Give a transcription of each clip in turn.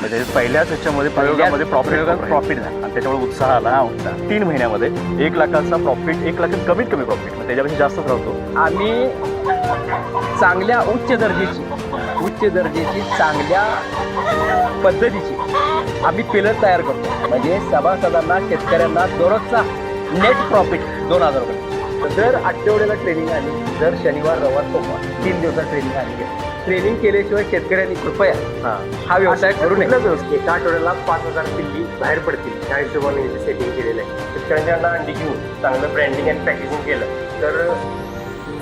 म्हणजे पहिल्याच ह्याच्यामध्ये प्रयोगामध्ये प्रॉफिट profit झालं. आणि त्याच्यामुळे उत्साह आला हा उत्साह तीन महिन्यामध्ये एक लाखाचा प्रॉफिट एक लाखात कमीत कमी प्रॉफिट त्याच्यापेक्षा जास्तच राहतो आम्ही चांगल्या उच्च दर्जाची उच्च दर्जाची चांगल्या पद्धतीची आम्ही पिलर तयार करतो. म्हणजे सभासदांना शेतकऱ्यांना दररोजचा नेट प्रॉफिट दोन हजार रुपये. तर दर आठवड्याला ट्रेनिंग आली दर शनिवार रविवार सोमवार तीन दिवसात ट्रेनिंग आली. ट्रेनिंग केल्याशिवाय शेतकऱ्यांनी कृपया हा. हा व्यवसाय करू नये. एका आठवड्याला पाच हजार पिल्ली बाहेर पडतील. त्या हिशोबाने सेटिंग केलेलं आहे. शेतकऱ्यांच्या अंडी घेऊन चांगलं ब्रँडिंग आणि पॅकेजिंग केलं तर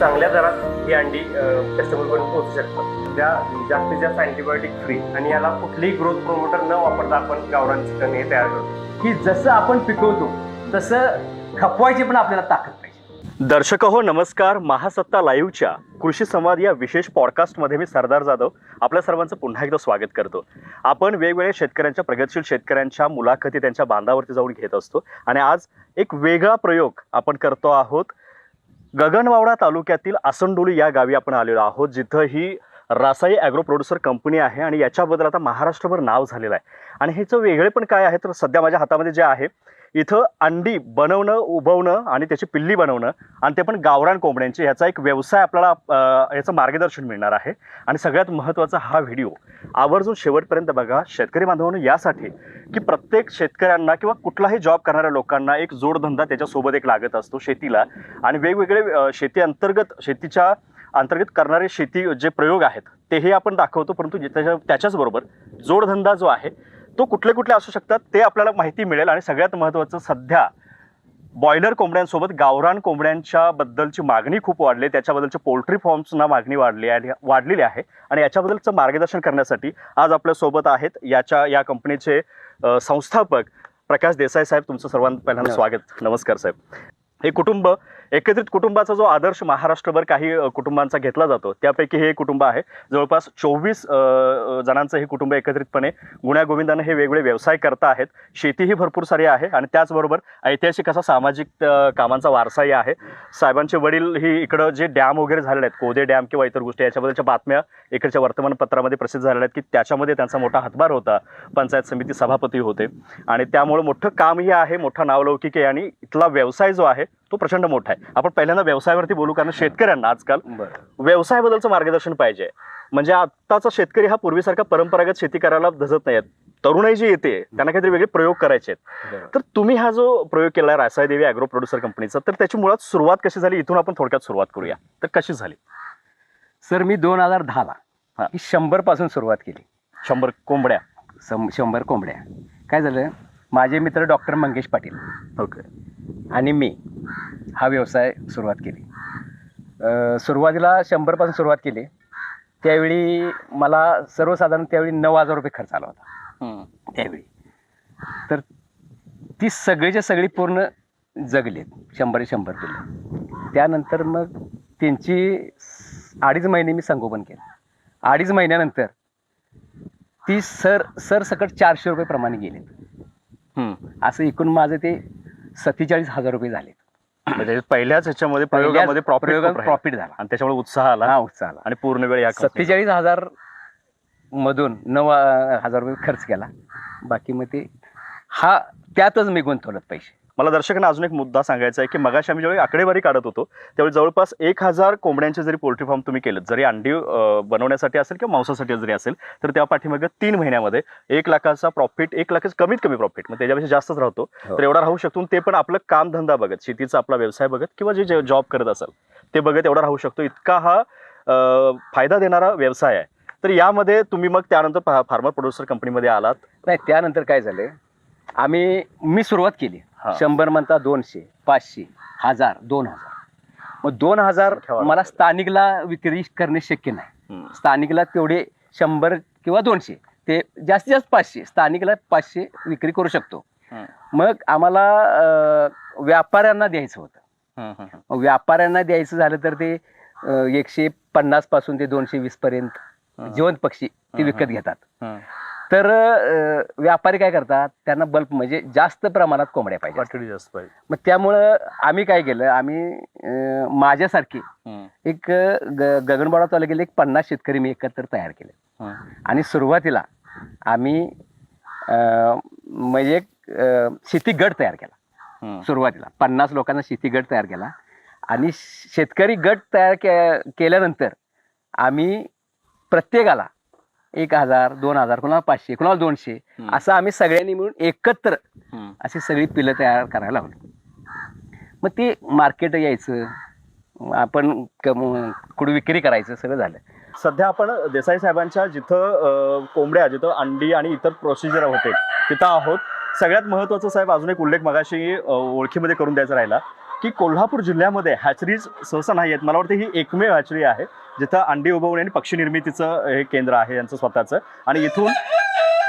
चांगल्या दरात ही अंडी कस्टमरपर्यंत पोहोचू शकतात. त्या जास्तीत जास्त अँटीबायोटिक फ्री आणि याला कुठलीही ग्रोथ प्रोमोटर न वापरता आपण गावरान चिकन हे तयार करतो. की जसं आपण पिकवतो तसं खपवायची पण आपल्याला ताकद पाहिजे दर्शक हो नमस्कार. महासत्ता लाईव्हच्या कृषी संवाद या विशेष पॉडकास्टमध्ये मी सरदार जाधव. आपल्या सर्वांचं पुन्हा एकदा स्वागत करतो. आपण वेगवेगळ्या शेतकऱ्यांच्या प्रगतशील शेतकऱ्यांच्या मुलाखती त्यांच्या बांधावरती जाऊन घेत असतो. आणि आज एक वेगळा प्रयोग आपण करतो आहोत. गगनवावडा तालुक्यातील आसनडोली या गावी आपण आलेलो आहोत जिथं ही रासाई ॲग्रो प्रोड्युसर कंपनी आहे आणि याच्याबद्दल आता महाराष्ट्रभर नाव झालेलं आहे. आणि ह्याचं वेगळे पण काय आहे तर सध्या माझ्या हातामध्ये जे आहे इथं अंडी बनवणं उभवणं आणि त्याची पिल्ली बनवणं आणि ते पण गावरान कोंबड्यांची ह्याचा एक व्यवसाय आपल्याला याचं मार्गदर्शन मिळणार आहे. आणि सगळ्यात महत्त्वाचा हा व्हिडिओ आवर्जून शेवटपर्यंत बघा. शेतकरी बांधवांनो यासाठी की प्रत्येक शेतकऱ्यांना किंवा कुठलाही जॉब करणाऱ्या लोकांना एक जोडधंदा त्याच्यासोबत एक लागत असतो शेतीला. आणि वेगवेगळे शेती अंतर्गत शेतीच्या अंतर्गत करणारे शेती जे प्रयोग आहेत तेही आपण दाखवतो. परंतु त्याच्या त्याच्याचबरोबर जोडधंदा जो आहे तो कुठले कुठले असू शकतात ते आपल्याला माहिती मिळेल. आणि सगळ्यात महत्त्वाचं सध्या बॉयलर कोंबड्यांसोबत गावरान कोंबड्यांच्या बद्दलची मागणी खूप वाढली. त्याच्याबद्दलच्या पोल्ट्री फॉर्म्सना मागणी वाढली आहे वाढलेली आहे. आणि याच्याबद्दलचं मार्गदर्शन करण्यासाठी आज आपल्यासोबत आहेत याच्या या कंपनीचे संस्थापक प्रकाश देसाई साहेब. तुमचं सर्वांत पहिल्यांदा स्वागत. नमस्कार साहेब. हे कुटुंब एकत्रित कुटुंबाचा जो आदर्श महाराष्ट्रभर काही कुटुंबांचा घेतला जातो त्यापैकी हे कुटुंब आहे. जवळपास चोवीस जणांचं हे कुटुंब एकत्रितपणे गुण्यागोविंदाने हे वेगवेगळे व्यवसाय करता आहेत. शेतीही भरपूर सारी आहे आणि त्याचबरोबर ऐतिहासिक असा सामाजिक कामांचा वारसाही आहे. साहेबांचे वडील ही इकडं जे डॅम वगैरे झालेले आहेत कोदे डॅम किंवा इतर गोष्टी याच्याबद्दलच्या बातम्या इकडच्या वर्तमानपत्रामध्ये प्रसिद्ध झालेल्या आहेत की त्याच्यामध्ये त्यांचा मोठा हातभार होता. पंचायत समिती सभापती होते. आणि त्यामुळे मोठं कामही आहे मोठा नावलौकिक आहे आणि इथला व्यवसाय जो आहे तो प्रचंड मोठा आहे. आपण पहिल्यांदा व्यवसायावरती बोलू कारण शेतकऱ्यांना आजकाल व्यवसायाबद्दलचं मार्गदर्शन पाहिजे. म्हणजे आत्ताचा शेतकरी हा पूर्वीसारखा परंपरागत शेती करायला धजत नाहीत तरुणाई जी येते त्यांना काहीतरी वेगळे प्रयोग करायचे आहेत. तर तुम्ही हा जो प्रयोग केला रासाई देवी अॅग्रो प्रोड्युसर कंपनीचा तर त्याची मुळात सुरुवात कशी झाली? इथून आपण थोडक्यात सुरुवात करूया. तर कशी झाली? सर मी दोन हजार दहाला शंभरपासून सुरुवात केली. शंभर कोंबड्या. शंभर कोंबड्या. काय झालं? माझे मित्र डॉक्टर मंगेश पाटील. ओके. आणि मी हा व्यवसाय सुरुवात केली. सुरुवातीला शंभरपासून सुरुवात केली. त्यावेळी मला सर्वसाधारण त्यावेळी नऊ हजार रुपये खर्च आला होता. त्यावेळी. तर ती सगळीच्या सगळी पूर्ण जगलेत. शंभर शंभर किलो. त्यानंतर मग त्यांची अडीच महिने मी संगोपन केलं. अडीच महिन्यानंतर ती सर सरसकट चारशे रुपये प्रमाणे गेलेत. असं एकूण माझं ते सत्तेचाळीस हजार रुपये झाले म्हणजे पहिल्याच ह्याच्यामध्ये प्रयोगामध्ये प्रॉफिट झाला. आणि त्याच्यामुळे उत्साह आला. हा उत्साह आला. आणि पूर्ण वेळ या. सत्तेचाळीस हजार मधून नऊ हजार रुपये खर्च केला. बाकी मग ते हा त्यातच मी गुंतवलं पैसे. मला दर्शकांना अजून एक मुद्दा सांगायचा आहे की मगाशी आम्ही ज्यावेळी आकडेवारी काढत होतो त्यावेळी जवळपास एक हजार कोंबड्यांचे जरी पोल्ट्री फार्म तुम्ही केलं जरी अंडी बनवण्यासाठी असेल किंवा मांसासाठी जरी असेल तर त्या पाठीमागे तीन महिन्यामध्ये एक लाखाचा प्रॉफिट एक लाखाचं कमीत कमी प्रॉफिट मग त्याच्यापेक्षा जास्तच राहतो. हो. तर एवढा राहू शकतो ते पण आपलं कामधंदा बघत शेतीचा आपला व्यवसाय बघत किंवा जे जॉब करत असेल ते बघत एवढा राहू शकतो. इतका हा फायदा देणारा व्यवसाय आहे. तर यामध्ये तुम्ही मग त्यानंतर फार्मर प्रोड्युसर कंपनीमध्ये आलात. नाही त्यानंतर काय झालं आम्ही मी सुरुवात केली. हा. शंभर म्हणता दोनशे पाचशे हजार दोन हजार मग दोन हजार. मला स्थानिकला विक्री करणे शक्य नाही हम्म. स्थानिकला तेवढे शंभर किंवा दोनशे ते जास्तीत जास्त पाचशे स्थानिकला पाचशे विक्री करू शकतो हम्म. मग आम्हाला अं, व्यापाऱ्यांना द्यायचं होतं हम्म, हम्म, मग व्यापाऱ्यांना द्यायचं झालं तर ते अं, एकशे पन्नासपासून ते दोनशे वीस पर्यंत. जिवंत पक्षी ते विकत. घेतात हम्म. तर अं, व्यापारी काय करतात? त्यांना बल्क म्हणजे जास्त प्रमाणात कोंबड्या पाहिजे जास्त पाहिजे. मग त्यामुळं आम्ही काय केलं? आम्ही अं, माझ्यासारखे हम्म, एक अं, ग गगनबावडा तालुक्याला एक पन्नास शेतकरी मी एकत्र तयार केले. हम्म. आणि सुरुवातीला आम्ही अं, म्हणजे अं, शेती गट तयार केला. सुरुवातीला पन्नास लोकांना शेती गट तयार केला. आणि शेतकरी गट तयार के केल्यानंतर आम्ही प्रत्येकाला एक हजार दोन हजार कोणाला पाचशे कोणाला दोनशे हम्म. असं आम्ही सगळ्यांनी मिळून एकत्र अशी सगळी पिलं तयार करायला लावली. मग ते मार्केट यायचं आपण कम- कुठं विक्री करायचं सगळं झालं. सध्या आपण देसाई साहेबांच्या जिथं अ, कोंबड्या जिथं अंडी आणि इतर प्रोसिजर होते तिथं आहोत. सगळ्यात महत्त्वाचं साहेब अजून एक उल्लेख मगाशी अ, ओळखीमध्ये करून द्यायचा राहिला. की कोल्हापूर जिल्ह्यामध्ये हॅचरीज सहसा नाही आहेत. मला वाटतं ही एकमेव हॅचरी आहे जिथं अंडी उभवणे आणि पक्षी निर्मितीचं हे केंद्र आहे यांचं स्वतःचं. आणि इथून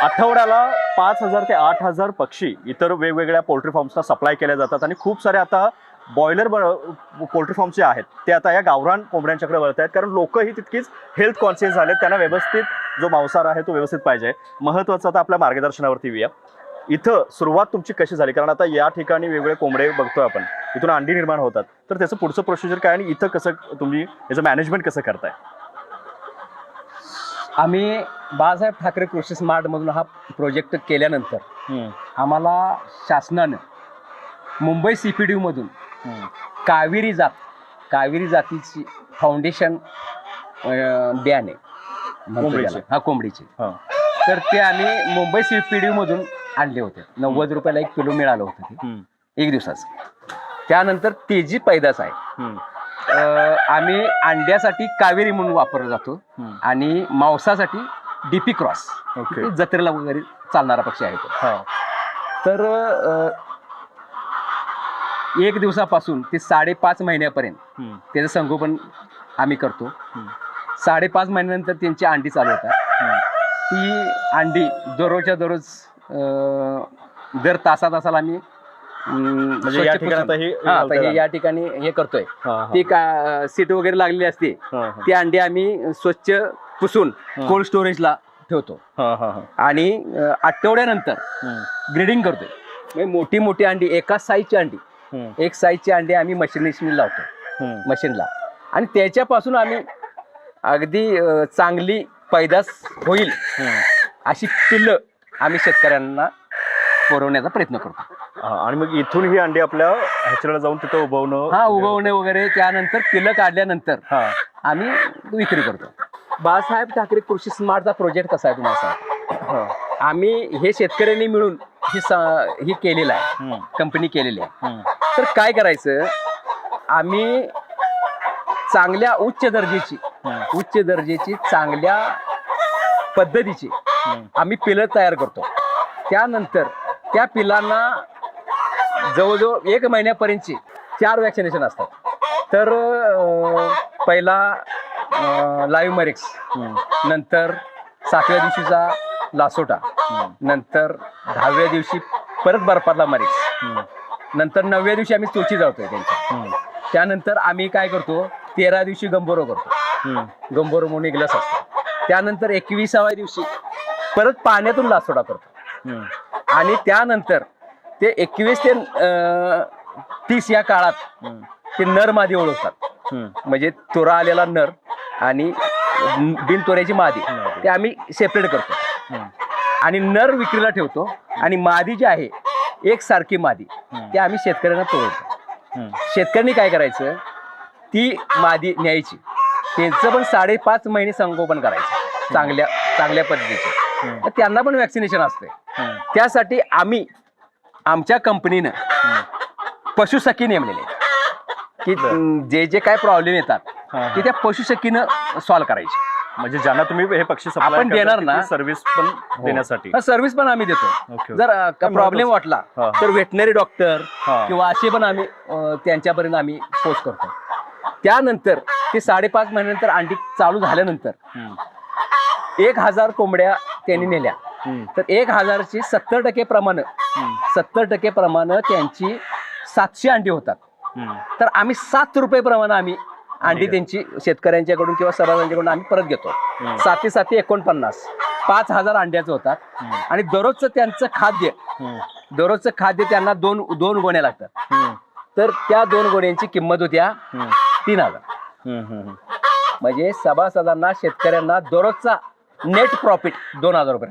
आठवड्याला पाच हजार ते आठ हजार पक्षी इतर वेगवेगळ्या पोल्ट्री फार्म्सना सप्लाय केल्या जातात. आणि खूप सारे आता बॉयलर पोल्ट्री फॉर्म जे आहेत ते आता या गावरान कोंबड्यांच्याकडे वळत आहेत. कारण लोकही तितकीच हेल्थ कॉन्शियस झालेत. त्यांना व्यवस्थित जो मांसाहार आहे तो व्यवस्थित पाहिजे. महत्त्वाचं आता आपल्या मार्गदर्शनावरती येऊया. इथं सुरुवात तुमची कशी झाली? कारण आता या ठिकाणी वेगवेगळे कोंबडे बघतोय आपण. इथून अंडी निर्माण होतात. तर त्याचं पुढचं प्रोसिजर काय आणि इथं कसं तुम्ही याचं मॅनेजमेंट कसं करताय? आम्ही बाळासाहेब ठाकरे कृषी स्मार्ट मधून हा प्रोजेक्ट केल्यानंतर आम्हाला शासनानं मुंबई सी पी डी मधून कावेरी जात कावेरी जातीची फाउंडेशन बियाणे. हा कोंबडीचे. तर ते आम्ही मुंबई सी पी डी मधून आणले होते. नव्वद रुपयाला एक किलो मिळालं होतं ते. एक दिवसाचं. त्यानंतर तेजी पैदास आहे. अं, आम्ही अंड्यासाठी कावेरी म्हणून वापरला जातो आणि मांसासाठी डीपी क्रॉस ओके. जत्रेला वगैरे चालणारा पक्षी आहे तो. हां. तर अं, एक दिवसापासून ते साडेपाच महिन्यापर्यंत त्याचं संगोपन आम्ही करतो. हम्म. साडेपाच महिन्यानंतर त्यांची अंडी चालू होतात. ती अंडी दररोजच्या दररोज अं, दर तासा तासाला आम्ही म्हणजे या ठिकाणी आता हे आता घालताय या ठिकाणी हे करतोय. हां ती का सीट वगैरे लागलेली असते हां ती अंडी आम्ही स्वच्छ पुसून हा. कोल्ड स्टोरेजला ठेवतो. हां हां आणि अं, आठवड्यानंतर ग्रेडिंग करतोय. म्हणजे मोठी मोठी अंडी एकाच साईजची अंडी. एक साईजची अंडी आम्ही मशीनिशनी लावतो. मशीनला आणि त्याच्यापासून आम्ही अगदी अं, चांगली पैदास होईल अशी पिल्लं आम्ही शेतकऱ्यांना पुरवण्याचा प्रयत्न करतो. हा, आणि मग इथून ही अंडी आपल्या ह्याच्याला जाऊन तिथं उभवणं हा उगवणे वगैरे त्यानंतर पिल्लं काढल्यानंतर हा. आम्ही विक्री करतो. बाळासाहेब ठाकरे कृषी स्मार्टचा प्रोजेक्ट कसा आहे तुम्हाला सांगतो? हा. आम्ही हे शेतकऱ्यांनी मिळून ही स- ही केलेलं आहे. हम्म, कंपनी केलेली आहे. हम्म, तर काय करायचं? आम्ही चांगल्या उच्च दर्जाची हम्म, उच्च दर्जाची चांगल्या पद्धतीची हम्म. आम्ही पिलं तयार करतो. त्यानंतर त्या पिलांना जवळजवळ एक महिन्यापर्यंतची चार वॅक्सिनेशन असतात. तर पहिला लाईव्ह मरिक्स नंतर सातव्या दिवशीचा लासोटा नंतर दहाव्या दिवशी परत बर्फातला मरिक्स नंतर नवव्या दिवशी आम्ही चोची जाळतोय त्यांच्या त्यानंतर आम्ही काय करतो तेरा दिवशी गंबोरो करतो गंबोरो म्हणून एक लस असतो. त्यानंतर एकविसाव्या दिवशी परत पाण्यातून लासोडा करतो आणि त्यानंतर ते एकवीस ते तीस या काळात ते नर मादी ओळखतात. म्हणजे तुरा आलेला नर आणि बिन तुऱ्याची मादी. ते आम्ही सेपरेट करतो. आणि नर विक्रीला ठेवतो आणि मादी जी आहे एक सारखी मादी. ते आम्ही शेतकऱ्यांना पुरवतो हम्म, शेतकऱ्यांनी काय करायचं? ती मादी न्यायची. त्यांचं पण साडेपाच महिने संगोपन करायचं. चांगल्या चांगल्या पद्धतीचे. त्यांना पण वॅक्सिनेशन असते हम्म, त्यासाठी आम्ही आमच्या कंपनीनं. पशुसखी नेमलेले. की जे जे काय प्रॉब्लेम येतात हा, हा. ते त्या पशुसखीनं सॉल्व्ह करायचे म्हणजे ज्यांना तुम्ही हे पक्षी आपण देणार ना? सर्व्हिस पण देण्यासाठी सर्व्हिस पण आम्ही देतो जर प्रॉब्लेम वाटला हा. तर व्हेटनरी डॉक्टर हा. किंवा असे पण आम्ही त्यांच्यापर्यंत आम्ही पोच करतो त्यानंतर ते साडेपाच महिन्यानंतर अंडी चालू झाल्यानंतर एक हजार कोंबड्या त्यांनी नेल्या तर एक हजारची सत्तर टक्के प्रमाण. सत्तर टक्के प्रमाण त्यांची सातशे अंडी होतात. तर आम्ही सात रुपये प्रमाणे आम्ही अंडी. त्यांची शेतकऱ्यांच्याकडून किंवा सभासदांच्याकडून आम्ही परत घेतो. साती साती एकोणपन्नास. पाच हजार अंड्याचं होतात. आणि दररोजचं त्यांचं खाद्य. दररोजचं खाद्य त्यांना दोन दोन गोण्या लागतात. तर त्या दोन गोण्यांची किंमत होत्या तीन हजार. म्हणजे सभासदांना शेतकऱ्यांना दररोजचा नेट प्रॉफिट दोन हजार रुपये.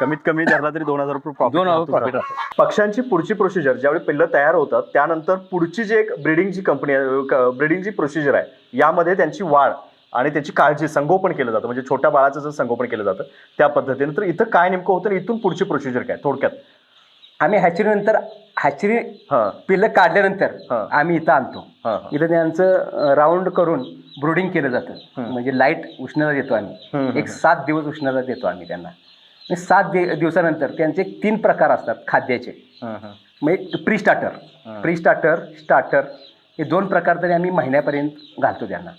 कमीत कमी धरला तरी दोन हजार रुपये profit दोन हजार राहतोच profit राहतो. पक्ष्यांची पुढची प्रोसिजर ज्यावेळी पिल्लं तयार होतात त्यानंतर पुढची जी एक ब्रिडिंगची कंपनी ब्रिडिंगची प्रोसिजर आहे यामध्ये त्यांची वाढ आणि त्याची काळजी संगोपन केलं जातं. म्हणजे छोट्या बाळाचं जर संगोपन केलं जातं त्या पद्धतीने. तर इथं काय नेमकं होतं आणि इथून पुढची प्रोसिजर काय? थोडक्यात. आम्ही हॅचरी नंतर हॅचरी हां. पिल्लं काढल्यानंतर हा. आम्ही इथं आणतो. हां इथं त्यांचं राऊंड करून ब्रुडिंग केलं जातं. हम्म. म्हणजे लाइट उष्णता देतो आम्ही. हम्म. एक सात दिवस उष्णता देतो आम्ही त्यांना. आणि सात दि- दिवसानंतर त्यांचे तीन प्रकार असतात खाद्याचे हां हां एक प्री स्टार्टर हा. प्री स्टार्टर स्टार्टर हे दोन प्रकार तरी आम्ही महिन्यापर्यंत घालतो त्यांना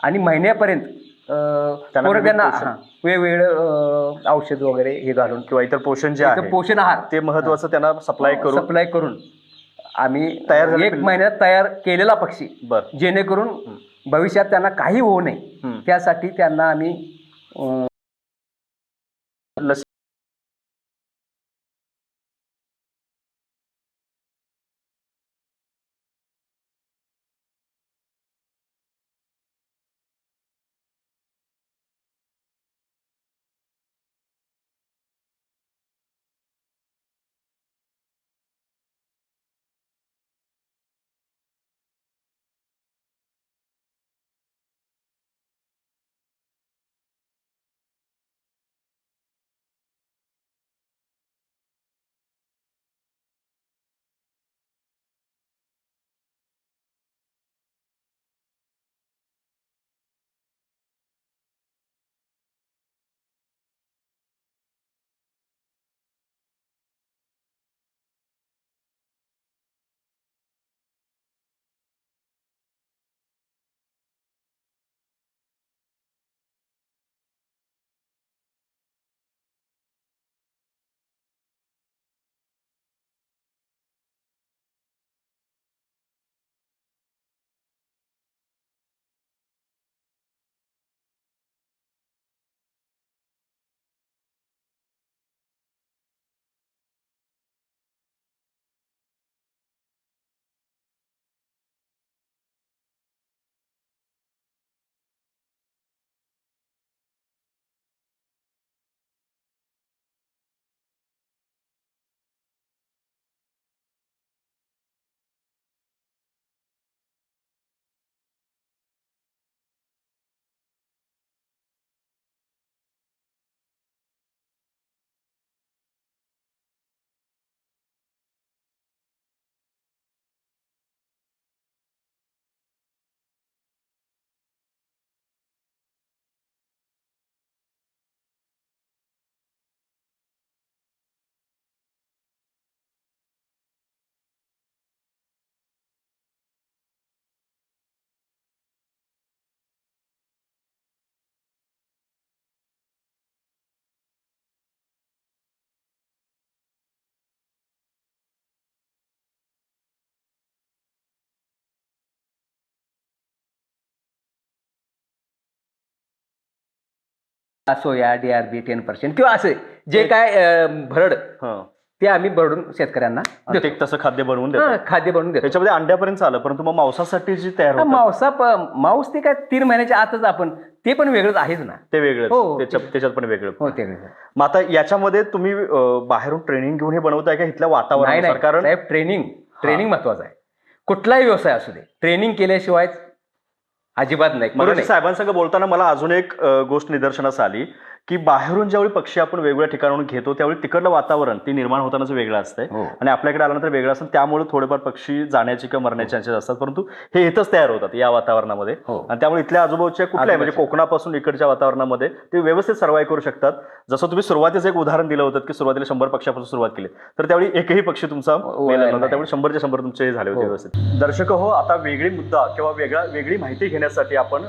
आणि महिन्यापर्यंत अं, त्यांना पोरं विविध त्यांना पोषण. हां, वेगवेगळं अं, औषध वगैरे हे घालून किंवा इतर पोषण जे इथं आहे पोषण आहार ते महत्वाचं त्यांना सप्लाय करून सप्लाय करून आम्ही तयार झाले एक पिल्लं. महिन्यात तयार केलेला पक्षी बर जेणेकरून भविष्यात त्यांना काही होऊ नये हम्म. त्यासाठी त्यांना आम्ही अं, लस soya D R B ten percent किंवा असे जे काय अं, भरड हां. ते आम्ही भरडून शेतकऱ्यांना आणि ते देतो. तसं खाद्य बनवून हां, देतात. खाद्य बनवून देतो. त्याच्यामध्ये अंड्यापर्यंत चालं परंतु मग मांसासाठी जी तयार होतं मांसा मांस ते काय तीन महिन्याच्या आतच आपण ते पण वेगळंच आहेच ना. ते वेगळं हो, त्याच्यात त्याच्यात पण वेगळं. हो ते वेगळं. मग आता याच्यामध्ये तुम्ही अं, बाहेरून ट्रेनिंग घेऊन हे बनवताय का इथल्या नाही वातावरणानुसार? नाही कारण साहेब ट्रेनिंग ट्रेनिंग महत्वाचं आहे. कुठलाही व्यवसाय असू दे ट्रेनिंग केल्याशिवाय अजिबात नाही. साहेबांसंग बोलताना मला अजून एक गोष्ट निदर्शनास आली की बाहेरून ज्यावेळी पक्षी आपण वेगवेगळ्या ठिकाणाहून घेतो त्यावेळी तिकडलं वातावरण ते निर्माण होतानाच वेगळं असतंय हो. आणि आपल्याकडे आल्यानंतर वेगळं असतं त्यामुळे थोडेफार पक्षी जाण्याचे किंवा मरण्याचे चान्सेस असतात परंतु हे इथंच तयार होतात या वातावरणामध्ये हो. आणि त्यामुळे इथल्या आजूबाजूच्या कुठल्या म्हणजे. कोकणापासून इकडच्या वातावरणामध्ये ते व्यवस्थित सर्वाईव्ह करू शकतात जसं तुम्ही सुरुवातीचं एक उदाहरण दिलं होतं की सुरुवातीला शंभर पक्षापासून सुरुवात केली तर त्यावेळी एकही पक्षी तुमचा व- मेला नव्हता नाही. त्यामुळे शंभरच्या शंभर तुमचे हे झाले होते हो. व्यवस्थित दर्शक हो आता वेगळी मुद्दा किंवा वेगळा वेगळी माहिती घेण्यासाठी आपण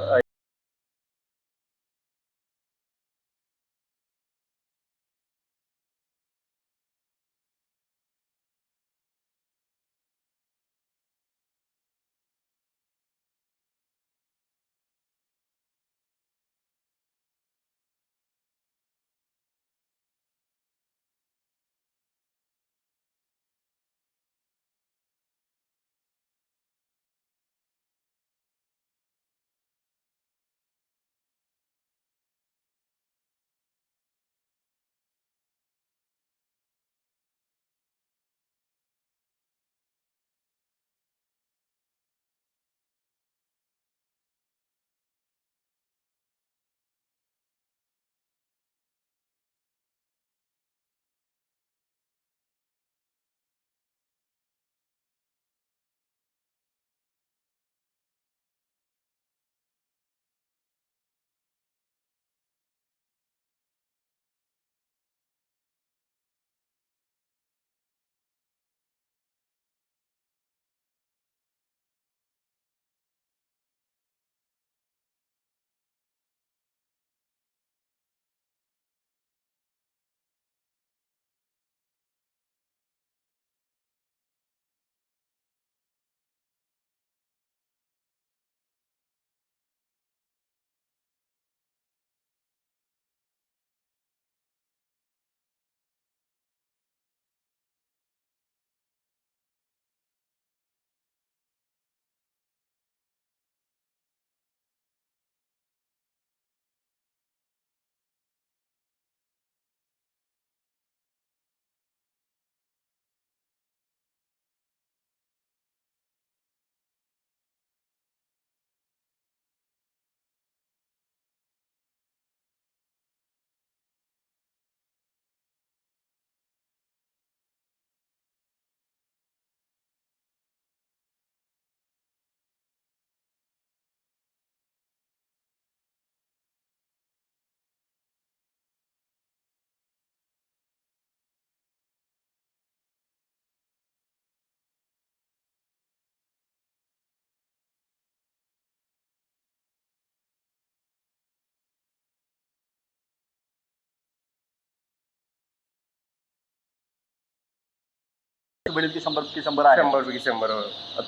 मिळेल की शंभर की शंभर आहे? शंभर पैकी शंभर हो.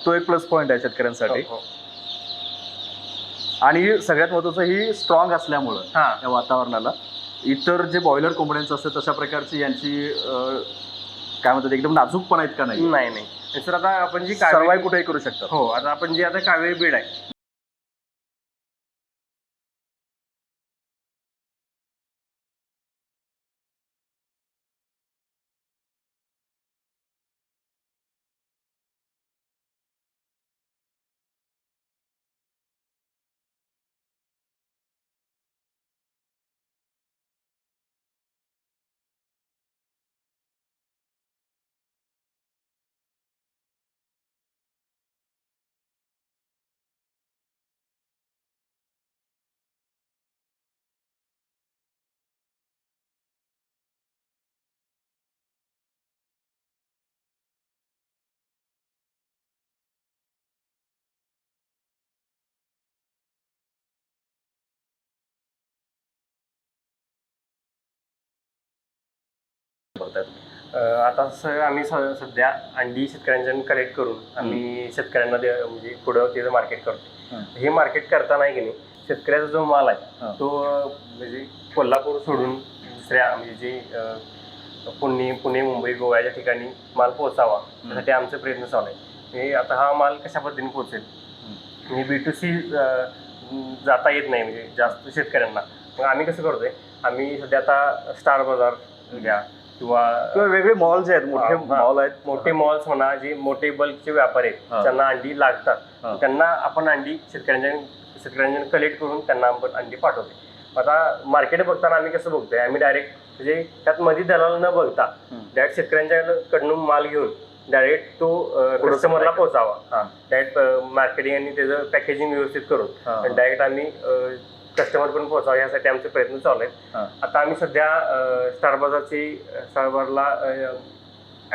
तो एक प्लस पॉईंट आहे शेतकऱ्यांसाठी. हो. आणि सगळ्यात महत्वाचं ही स्ट्रॉंग असल्यामुळं हा. या वातावरणाला. इतर जे बॉयलर कोंबड्यांचं असतं तशा प्रकारची यांची अं, काय म्हणतात एकदम नाजूकपणा इतका नाही? नाही नाही. सर आता आपण जी सर्वाय कावेरी कुठेही करू शकतात. हो आता आपण जी आता कावेरी बीड आहे. आता सर आम्ही स- सध्या अंडी शेतकऱ्यांच्या कलेक्ट करून आम्ही शेतकऱ्यांना दे- म्हणजे पुढं त्याचं मार्केट करतो हं. मार्केट करताना की नाही शेतकऱ्याचा जो माल आहे. तो म्हणजे कोल्हापूर सोडून दुसऱ्या म्हणजे जे पुणे पुणे मुंबई गोव्याच्या ठिकाणी माल पोहोचावा त्यासाठी आमचे प्रयत्न चालू आहे. हे आता हा माल कशा पद्धतीने पोहोचेल? म्हणजे बी टू सी जाता येत नाही म्हणजे जास्त शेतकऱ्यांना. मग आम्ही कसं करतोय आम्ही सध्या आता स्टार बाजार घ्या किंवा वेगळे मॉल जे आहेत मोठे. मॉल आहेत मोठे मॉल्स म्हणा जे मोठे बल्कचे व्यापारी. आहेत त्यांना अंडी. लागतात त्यांना आपण अंडी शेतकऱ्यांच्या शेतकऱ्यांच्या कलेक्ट करून त्यांना आपण अंडी पाठवते आता मार्केट बघताना आम्ही कसं बघतोय आम्ही डायरेक्ट म्हणजे त्यात मध्ये दलाल न बघता. डायरेक्ट शेतकऱ्यांच्या कडून माल घेऊन डायरेक्ट तो कस्टमरला पोहोचावा डायरेक्ट मार्केटिंग आणि त्याचं पॅकेजिंग व्यवस्थित करून. डायरेक्ट आम्ही कस्टमर पण पोहोचावा यासाठी आमचे प्रयत्न चालू आहेत. आता आम्ही सध्या स्टार बाजारची स्टार बाजारला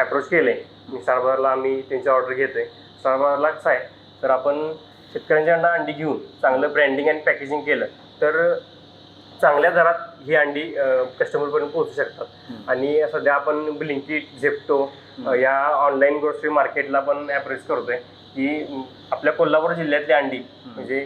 अप्रोच केले स्टार बाजारला आम्ही त्यांची ऑर्डर घेतोय. स्टार बाजारला कसं आहे तर आपण शेतकऱ्यांच्याकडनं अंडी घेऊन चांगलं ब्रँडिंग आणि पॅकेजिंग केलं तर चांगल्या दरात ही अंडी कस्टमरपर्यंत पोहोचू शकतात. आणि सध्या आपण ब्लिंकिट झेप्टो या ऑनलाईन ग्रोसरी मार्केटला पण अप्रोच करतोय. की आपल्या कोल्हापूर जिल्ह्यातली अंडी म्हणजे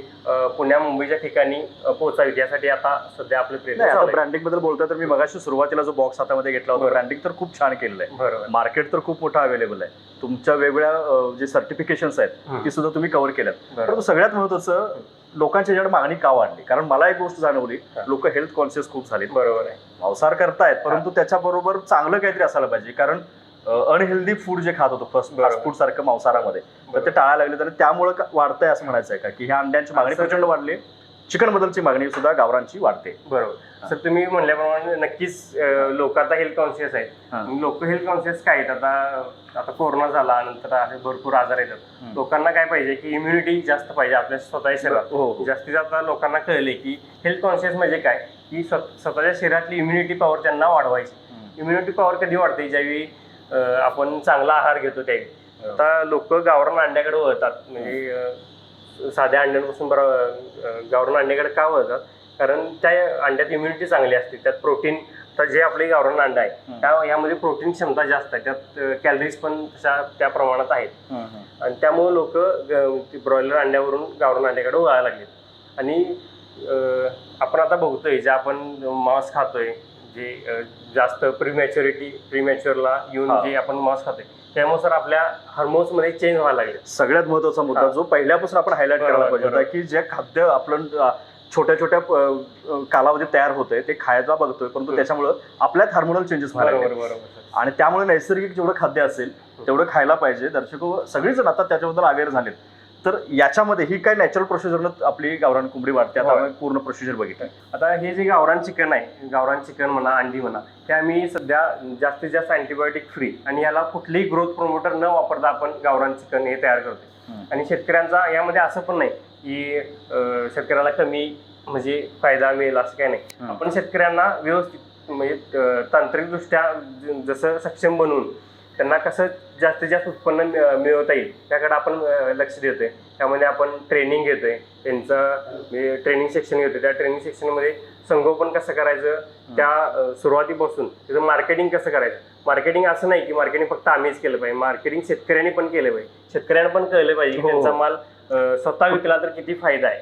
पुण्या मुंबईच्या ठिकाणी अं, पोहोचावीत. यासाठी आता सध्या आपले प्रयत्न. ब्रँडिंगबद्दल बोलतोय तर मी मगाशी सुरुवातीला जो बॉक्स हातामध्ये घेतला होता बरं. ब्रँडिंग तर खूप छान केलेलं आहे. बरोबर. मार्केट तर खूप मोठं अवेलेबल आहे. तुमच्या वेगवेगळ्या जे सर्टिफिकेशन्स आहेत. ती सुद्धा तुम्ही कव्हर केल्यात. परंतु सगळ्यात महत्वाचं लोकांच्या याच्याकडे मागणी का वाढली? कारण मला एक गोष्ट जाणवली. लोक हेल्थ कॉन्शियस खूप झाली बरोबर आहे. मांसाहार करतायत परंतु त्याच्याबरोबर चांगलं काहीतरी असायला पाहिजे. कारण अनहेल्दी फूड जे खात होतो फर्स्ट. फास्ट फूड सारखं मांसाहारामध्ये. तर ते. टाळायला लागले आणि त्यामुळे वाढतंय असं म्हणायचं आहे का? की ह्या अंड्यांची मागणी प्रचंड वाढली. चिकन बद्दलची मागणी सुद्धा गावरांची वाढते. बरोबर. सर तुम्ही म्हणल्याप्रमाणे नक्कीच लोक आता हेल्थ कॉन्शियस हा. आहेत लोक हेल्थ कॉन्शियस काय आहेत? आता आता कोरोना झाला नंतर असे भरपूर आजार येतात. लोकांना काय पाहिजे की इम्युनिटी जास्त पाहिजे आपल्या स्वतःच्या शरीरात. हो. हो. जास्तीत जास्त लोकांना कळले की हेल्थ कॉन्शियस म्हणजे काय? की स्व- स्वतःच्या शरीरातली इम्युनिटी पॉवर त्यांना वाढवायची. इम्युनिटी पॉवर कधी वाढते? ज्यावेळी आपण चांगला आहार घेतो त्यावेळी आता लोक गावरान अंड्याकडे वळतात. म्हणजे साध्या अंड्यांपासून बरं गावरान अंड्याकडे का वळतात? कारण त्या अंड्यात इम्युनिटी चांगली असते. त्यात प्रोटीन तर जे आपले गावरान अंडा आहे. त्या यामध्ये प्रोटीन क्षमता जास्त आहे. त्यात कॅलरीज पण तशा त्या प्रमाणात आहेत. आणि त्यामुळे लोक ब्रॉयलर अंड्यावरून गावरान अंड्याकडे वळायला लागले आणि आपण आता बघतोय जे आपण मांस खातोय जे जास्त प्रीमॅच्युरिटी प्रीमॅच्युअरला येऊन हा. जे आपण मांस खातोय त्यामुळे सर आपल्या हार्मोन्समध्ये चेंज व्हायला लागले सगळ्यात महत्त्वाचा मुद्दा हा. जो पहिल्यापासून आपण हायलाइट करायला पाहिजे होता. की जे खाद्य आपलं अं, छोट्या छोट्या कालावधीत तयार होतंय ते खायला बघतोय परंतु. त्याच्यामुळे आपल्यात हार्मोनल चेंजेस व्हायला आणि त्यामुळे नैसर्गिक जेवढं खाद्य असेल तेवढं खायला पाहिजे दर्शक सगळीच आता त्याच्याबद्दल अवेअर झालेत तर याच्यामध्ये ही काय नॅचरल प्रोसिजरनं आपली गावरान कोंबडी वाढते आता होय. पूर्ण प्रोसिजर बघितलं आता हे जे गावरान चिकन आहे गावरान चिकन म्हणा अंडी म्हणा ते आम्ही सध्या जास्तीत जास्त अँटीबायोटिक फ्री आणि याला कुठलीही ग्रोथ प्रमोटर न वापरता आपण गावरान चिकन हे तयार करतो हम्म. आणि शेतकऱ्यांचा यामध्ये असं पण नाही की अं, शेतकऱ्याला कमी म्हणजे फायदा मिळेल असं काही नाही हम्म. आपण शेतकऱ्यांना व्यवस्थित म्हणजे तांत्रिकदृष्ट्या जसं सक्षम बनवून त्यांना कसं जास्तीत जास्त उत्पन्न मिळ- मिळवता येईल त्याकडे आपण लक्ष देतोय. त्यामध्ये आपण ट्रेनिंग घेतोय. त्यांचं ट्रेनिंग सेक्शन घेतोय. त्या ट्रेनिंग सेक्शनमध्ये संगोपन कसं करायचं? त्या सुरुवातीपासून त्याचं मार्केटिंग कसं करायचं? मार्केटिंग असं नाही की मार्केटिंग फक्त आम्हीच केलं पाहिजे. मार्केटिंग शेतकऱ्यांनी पण केलं पाहिजे. शेतकऱ्यांना पण कळलं पाहिजे की हो. त्यांचा माल स्वतः विकला तर किती फायदा आहे.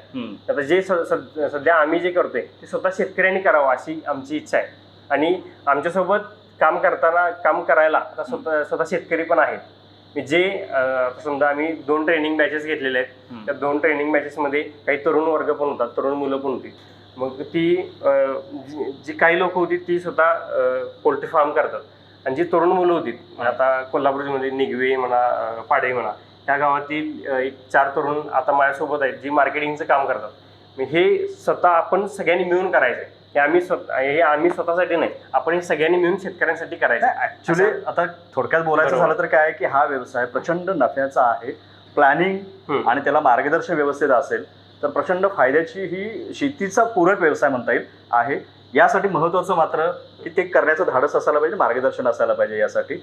आता जे सध्या आम्ही जे करतोय ते स्वतः शेतकऱ्यांनी करावं अशी आमची इच्छा आहे. आणि आमच्यासोबत काम करताना काम करायला आता स्वतः स्वतः शेतकरी पण आहेत. मी जे समजा आम्ही दोन ट्रेनिंग बॅचेस घेतलेले आहेत. त्या दोन ट्रेनिंग बॅचेसमध्ये काही तरुण वर्ग पण होतात तरुण मुलं पण होती. मग ती जी- काही लोक होती ती स्वतः पोल्ट्री फार्म करतात. आणि जी तरुण मुलं होती आता कोल्हापूरमध्ये निगवे म्हणा पाडे म्हणा त्या गावातील एक चार तरुण आता माझ्यासोबत आहेत जी मार्केटिंगचं काम करतात. मग हे स्वतः आपण सगळ्यांनी मिळून करायचं आहे हे आम्ही स्वतः हे आम्ही स्वतःसाठी नाही आपण हे सगळ्यांनी मिळून शेतकऱ्यांसाठी करायचं. ऍक्च्युली आता थोडक्यात बोलायचं. झालं तर काय की हा व्यवसाय प्रचंड नफ्याचा आहे प्लॅनिंग. आणि त्याला मार्गदर्शन व्यवस्थित असेल तर प्रचंड फायद्याची ही शेतीचा पूरक व्यवसाय म्हणता येईल आहे यासाठी महत्वाचं मात्र की ते करण्याचं धाडस असायला पाहिजे मार्गदर्शन असायला पाहिजे यासाठी.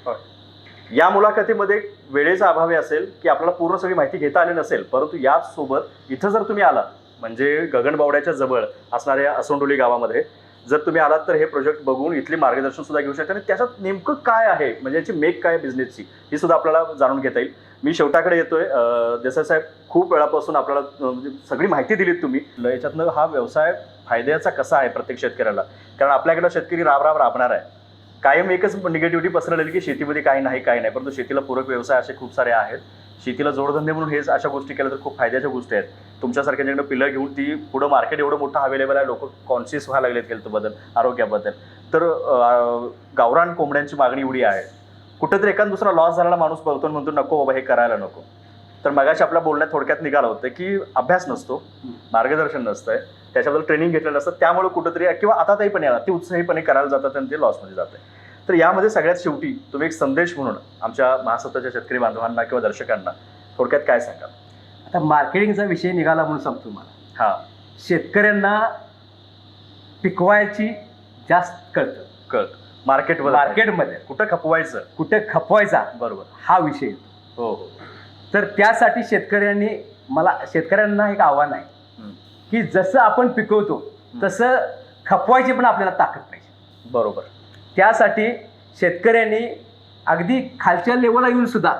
या मुलाखतीमध्ये वेळेचा अभावी असेल की आपल्याला पूर्ण सगळी माहिती घेता आली नसेल परंतु याच सोबत इथं जर तुम्ही आलात म्हणजे गगनबावड्याच्या जवळ असणाऱ्या असोंडोली गावामध्ये जर तुम्ही आलात तर हे प्रोजेक्ट बघून इथली मार्गदर्शन सुद्धा घेऊ शकता. आणि त्याच्यात नेमकं काय आहे? म्हणजे याची मेक काय बिझनेसची ही सुद्धा आपल्याला जाणून घेता येईल. मी शेवटाकडे येतोय. देसाई साहेब खूप वेळापासून आपल्याला म्हणजे सगळी माहिती दिलीत तुम्ही. ल- याच्यातनं हा व्यवसाय फायद्याचा कसा आहे प्रत्येक शेतकऱ्याला? कारण आपल्याकडं शेतकरी राब राब राबणार आहे. कायम एकच निगेटिव्हिटी पसरलेली की शेतीमध्ये काही नाही काही नाही. परंतु शेतीला पूरक व्यवसाय असे खूप सारे आहेत. शेतीला जोडधंदे म्हणून हेच अशा गोष्टी केल्या तर खूप फायद्याच्या गोष्टी आहेत. तुमच्यासारख्यांच्याकडे पिलं घेऊन ती पुढं मार्केट एवढं मोठं अवेलेबल आहे लोक कॉन्शियस व्हायला लागलेत हेल्थबद्दल आरोग्याबद्दल. तर गावरान कोंबड्यांची मागणी एवढी आहे. कुठेतरी एखादा दुसरा लॉस झालेला माणूस बघतो म्हणतो नको बाबा हे करायला नको. तर मगाशी आपल्या बोलण्यात थोडक्यात निघालं होतं की अभ्यास नसतो मार्गदर्शन नसतंय. त्याच्याबद्दल ट्रेनिंग घेतलेलं असतं. त्यामुळे कुठेतरी किंवा आता ताही पण याला ते उत्साहीपणे करायला जातात आणि ते लॉसमध्ये जाते तर यामध्ये सगळ्यात शेवटी तुम्ही एक संदेश म्हणून आमच्या महासत्ताच्या शेतकरी बांधवांना किंवा दर्शकांना थोडक्यात काय सांगाल? आता मार्केटिंगचा विषय निघाला म्हणून सांगतो मला हा. शेतकऱ्यांना पिकवायची जास्त कळतं. कळत. मार्केटवर मार्केटमध्ये. कुठं खपवायचं? कुठे खपवायचा? बरोबर. हा विषय. हो हो. तर त्यासाठी शेतकऱ्यांनी मला शेतकऱ्यांना एक आव्हान आहे. की जसं आपण पिकवतो तसं खपवायची पण आपल्याला ताकद पाहिजे. बरोबर. त्यासाठी शेतकऱ्यांनी अगदी खालच्या लेवलला येऊन सुद्धा.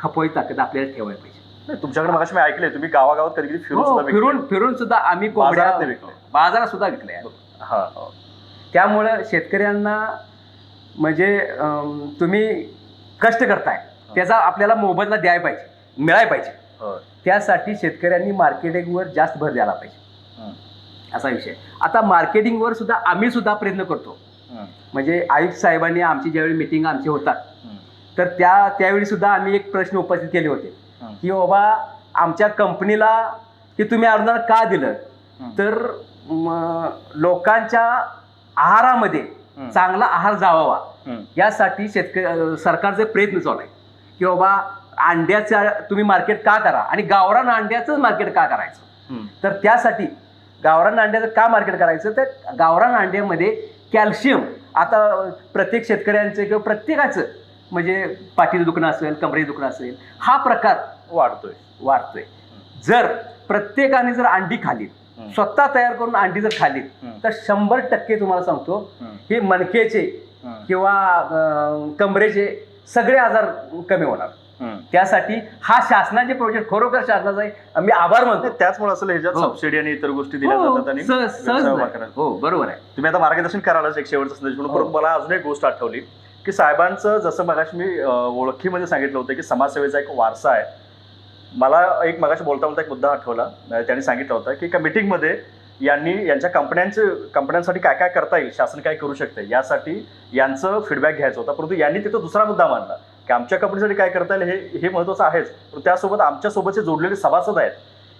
खपवायची ताकद आपल्याला ठेवायला पाहिजे. नाही, तुमच्याकडे मगाशी मी ऐकलंय तुम्ही गावागावात कधी कधी फिरून हो. फिरून फिरून सुद्धा आम्ही बाजारात सुद्धा विकले. हा. त्यामुळं शेतकऱ्यांना म्हणजे तुम्ही कष्ट करताय. त्याचा आपल्याला मोबदला द्यायला पाहिजे मिळायला पाहिजे. त्यासाठी शेतकऱ्यांनी मार्केटिंगवर जास्त भर द्यायला पाहिजे. असा विषय आता मार्केटिंगवर सुद्धा आम्ही सुद्धा प्रयत्न करतो. म्हणजे आयुक्त साहेबांनी आमची ज्यावेळी मिटिंग आमची होतात. तर त्या त्यावेळी सुद्धा आम्ही एक प्रश्न उपस्थित केले होते. की बाबा आमच्या कंपनीला की तुम्ही अनुदान का दिलं. तर लोकांच्या आहारामध्ये. चांगला आहार जावावा. यासाठी शेतकरी सरकारचे प्रयत्न चालू आहे की बाबा अंड्याचं तुम्ही मार्केट का करा आणि गावरान अंड्याचंच मार्केट का करायचं. तर त्यासाठी गावरान अंड्याचं का मार्केट करायचं तर गावरान अंड्यामध्ये कॅल्शियम आता प्रत्येक शेतकऱ्यांचं किंवा प्रत्येकाचं म्हणजे पाठीचं दुखणं असेल कमरेचं दुखणं असेल हा प्रकार वाढतोय वाढतोय जर प्रत्येकाने जर अंडी खाली. स्वतः तयार करून अंडी जर खाली. तर शंभर टक्के तुम्हाला सांगतो हं. मणकेचे. किंवा कमरेचे सगळे आजार कमी होणार. त्यासाठी हा शासनाचे प्रोजेक्ट खरोखर शासनाचा आहे. मी आभार मानतो. त्याचमुळे असं ह्याच्यात हो. सबसिडी आणि इतर गोष्टी दिल्या हो, जातात आणि सहज सहज व्यवसाय उभा नाही. करायला. हो बरोबर आहे. तुम्ही आता मार्गदर्शन करायलाच एक शेवटचा संदेश म्हणून. हो. परंतु मला अजून एक गोष्ट आठवली की साहेबांचं जसं मगाशी मी अं, ओळखीमध्ये सांगितलं होतं की समाजसेवेचा एक वारसा आहे. मला एक मगाशी बोलता बोलता एक मुद्दा आठवला. अं, त्यांनी सांगितलं होतं की एका मीटिंगमध्ये यांनी यांच्या कंपन्यांचे कंपन्यांसाठी काय काय करता येईल शासन काय करू शकते यासाठी यांचं फीडबॅक घ्यायचं होता. परंतु यांनी तिथं दुसरा मुद्दा मांडला. की आमच्या कंपनीसाठी काय करता येईल हे हे महत्त्वाचं आहेच पण त्यासोबत आमच्यासोबतचे जोडलेले सभासद आहेत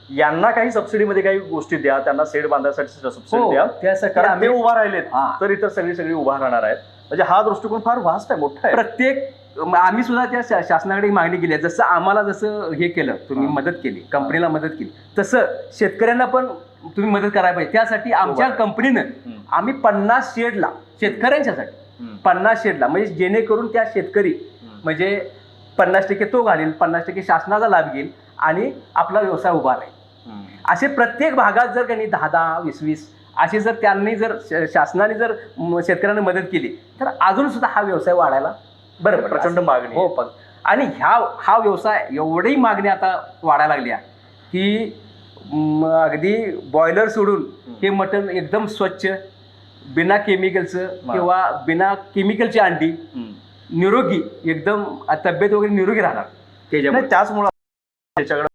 यांना काही सबसिडीमध्ये काही गोष्टी द्या त्यांना सेड बांधण्यासाठी सबसिडी हो द्या त्यासाठी आम्ही उभा राहिलेत हा. तर इतर सगळी सगळी उभा राहणार आहेत म्हणजे हा दृष्टिकोन फार वास्ट आहे मोठा आहे प्रत्येक आम्ही सुद्धा त्या शासनाकडे मागणी केली आहे जसं आम्हाला जसं हे केलं तुम्ही. मदत केली कंपनीला मदत केली तसं शेतकऱ्यांना पण तुम्ही मदत करायला पाहिजे त्यासाठी आमच्या. कंपनीनं. आम्ही पन्नास शेडला शेतकऱ्यांच्यासाठी. पन्नास शेडला म्हणजे जेणेकरून त्या शेतकरी. म्हणजे पन्नास टक्के तो घालेल पन्नास टक्के शासनाचा लाभ घेईल आणि आपला व्यवसाय उभा राहील. असे प्रत्येक भागात जर काही दहा दहा वीस वीस अशी जर त्यांनी जर शासनाने जर शेतकऱ्यांना मदत केली तर अजून सुद्धा हा व्यवसाय वाढायला बरं पडेल. प्रचंड मागणी हो पण आणि ह्या हा व्यवसाय एवढी मागणी आता वाढायला लागली आहे की अगदी बॉयलर सोडून हे मटण एकदम स्वच्छ बिना केमिकलचं. किंवा बिना केमिकलची अंडी. निरोगी एकदम तब्येत वगैरे निरोगी राहणार. त्याच्यामुळे. त्याचमुळे त्याच्याकडे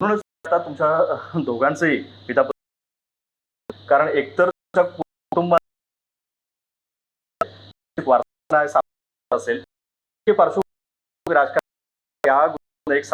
म्हणूनच आता तुमच्या दोघांचंही पिता कारण एकतर तुमच्या कुटुंबात असेल राजकारण या एक